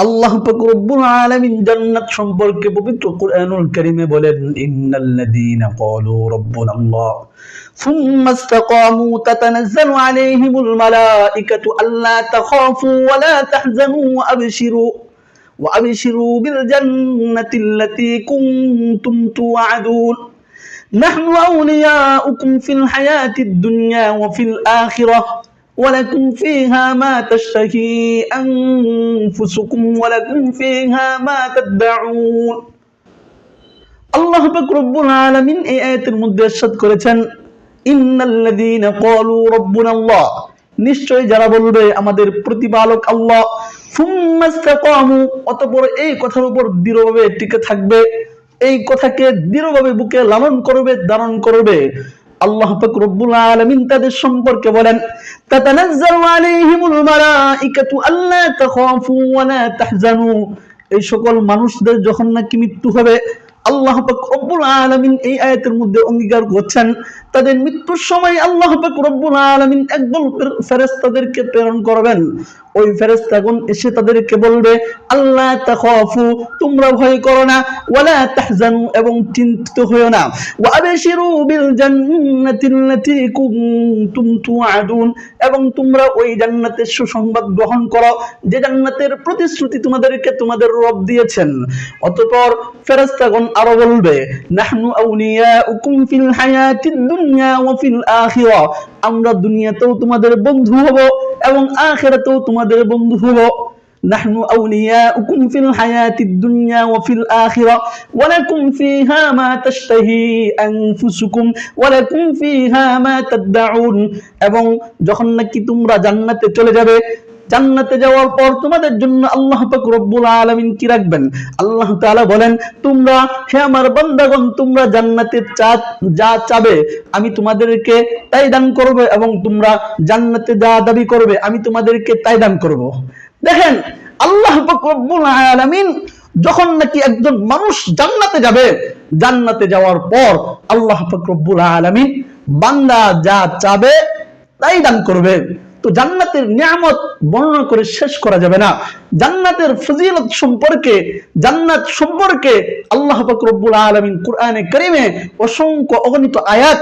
الله پاک رب العالمين جنت شمبر کے القرآن الكريم الكریم إن الذين قالوا ربنا الله. ثم استقاموا تتنزل عليهم الملائكة ألا تخافوا ولا تحزنوا وأبشروا. وأبشروا بالجنة التي كنتم توعدون. نحن أولياؤكم في الحياة الدنيا وفي الآخرة. ولكم فيها ما تشتهي أنفسكم ولكم فيها ما تدعون আল্লাহ পাক রব্বুল আলামিন এই আয়াতের মধ্যে ইরশাদ করেছেন ইন্নাল্লাযীনা ক্বালু রাব্বুনা আল্লাহ নিশ্চয় যারা বলবে আমাদের প্রতিপালক আল্লাহ সুম্মা ইসতাকামু অতঃপর এই কথার উপর দৃঢ়ভাবে টিকে থাকবে এই কথাকে দৃঢ়ভাবে বুকে লালন করবে ধারণ করবে আল্লাহ রব্বুল আলামিন তাদের সম্পর্কে বলেন এই সকল মানুষদের যখন নাকি মৃত্যু হবে, আল্লাহ পাক আলামিন এই আয়াতের মধ্যে অঙ্গীকার করছেন, তাদের মৃত্যুর সময় আল্লাহ পাক আলামিন একদল ফেরেশতাদেরকে প্রেরণ করবেন। ওই ফেরেশতাগণ এসে তাদেরকে বলবে আল্লাহ তাখাফু, তোমরা ভয় করো না, ওয়ালা তাহজানু এবং চিন্তিত হয়ো না। ওয়া আবশিরু বিল জান্নাতিল্লাতী কুনতুম তুআদুন এবং তোমরা ওই জান্নাতের সুসংবাদ গ্রহণ করো, যে জান্নাতের প্রতিশ্রুতি তোমাদেরকে তোমাদের রব দিয়েছেন। অতঃপর ফেরেশতাগণ আরও বলবে, নাহনু আউলিয়াউকুম ফিল হায়াতিদ দুনিয়া ওয়া ফিল আখিরা, আমরা দুনিয়াতেও তোমাদের বন্ধু হব এবং আখেরাতেও তোমাদের বন্ধু হব نحن أولياؤكم في الحياة الدنيا وفي الآخرة ولكم فيها ما تشتهي أنفسكم ولكم فيها ما تدعون এবং যখন নাকি তোমরা জান্নাতে চলে যাবে জান্নাতে যাওয়ার পর তোমাদের জন্য আল্লাহ পাক রব্বুল আলামিন কি রাখবেন আল্লাহ তাআলা বলেন তোমরা হে আমার বান্দাগণ তোমরা জান্নাতের চা যা চাবে আমি তোমাদেরকে তাই দান করব এবং তোমরা জান্নাতে যা দাবি করবে আমি তোমাদেরকে তাই দান করব দেখেন, আল্লাহ আলামিন যখন নাকি একজন মানুষ জান্নাতে যাবে, জান্নাতে যাওয়ার পর আল্লাহ পাক রব্বুল আলামিন বান্দা যা চাবে তাই দান করবে। তো জান্নাতের নিয়ামত বর্ণনা করে শেষ করা যাবে না। জান্নাতের ফজিলত সম্পর্কে, জান্নাত সম্পর্কে আল্লাহ পাক রব্বুল আলামিন কোরআনে কারীমে অসংখ্য অগণিত আয়াত